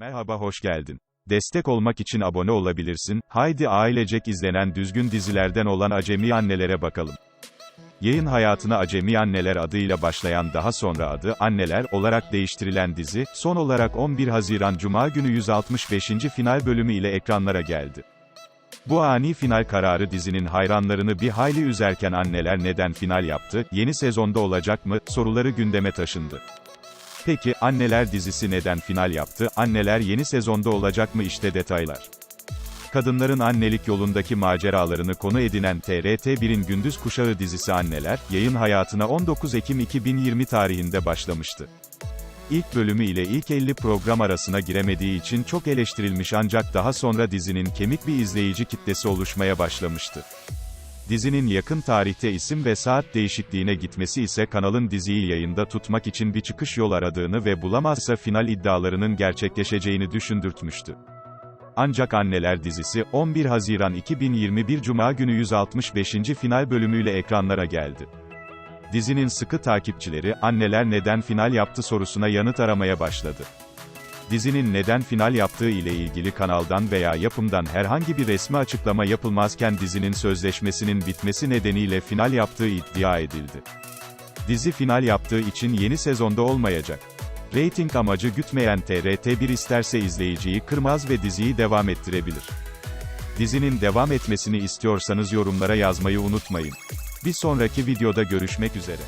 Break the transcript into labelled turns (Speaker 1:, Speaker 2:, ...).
Speaker 1: Merhaba hoş geldin. Destek olmak için abone olabilirsin. Haydi ailecek izlenen düzgün dizilerden olan Acemi Annelere bakalım. Yayın hayatına Acemi Anneler adıyla başlayan daha sonra adı Anneler olarak değiştirilen dizi, son olarak 11 Haziran Cuma günü 165. final bölümü ile ekranlara geldi. Bu ani final kararı dizinin hayranlarını bir hayli üzerken anneler neden final yaptı, yeni sezonda olacak mı, soruları gündeme taşındı. Peki, Anneler dizisi neden final yaptı, anneler yeni sezonda olacak mı işte detaylar. Kadınların annelik yolundaki maceralarını konu edinen TRT1'in Gündüz Kuşağı dizisi Anneler, yayın hayatına 19 Ekim 2020 tarihinde başlamıştı. İlk bölümü ile ilk 50 program arasına giremediği için çok eleştirilmiş ancak daha sonra dizinin kemik bir izleyici kitlesi oluşmaya başlamıştı. Dizinin yakın tarihte isim ve saat değişikliğine gitmesi ise kanalın diziyi yayında tutmak için bir çıkış yol aradığını ve bulamazsa final iddialarının gerçekleşeceğini düşündürtmüştü. Ancak Anneler dizisi, 11 Haziran 2021 Cuma günü 165. final bölümüyle ekranlara geldi. Dizinin sıkı takipçileri, anneler neden final yaptı sorusuna yanıt aramaya başladı. Dizinin neden final yaptığı ile ilgili kanaldan veya yapımdan herhangi bir resmi açıklama yapılmazken dizinin sözleşmesinin bitmesi nedeniyle final yaptığı iddia edildi. Dizi final yaptığı için yeni sezonda olmayacak. Rating amacı gütmeyen TRT1 isterse izleyiciyi kırmaz ve diziyi devam ettirebilir. Dizinin devam etmesini istiyorsanız yorumlara yazmayı unutmayın. Bir sonraki videoda görüşmek üzere.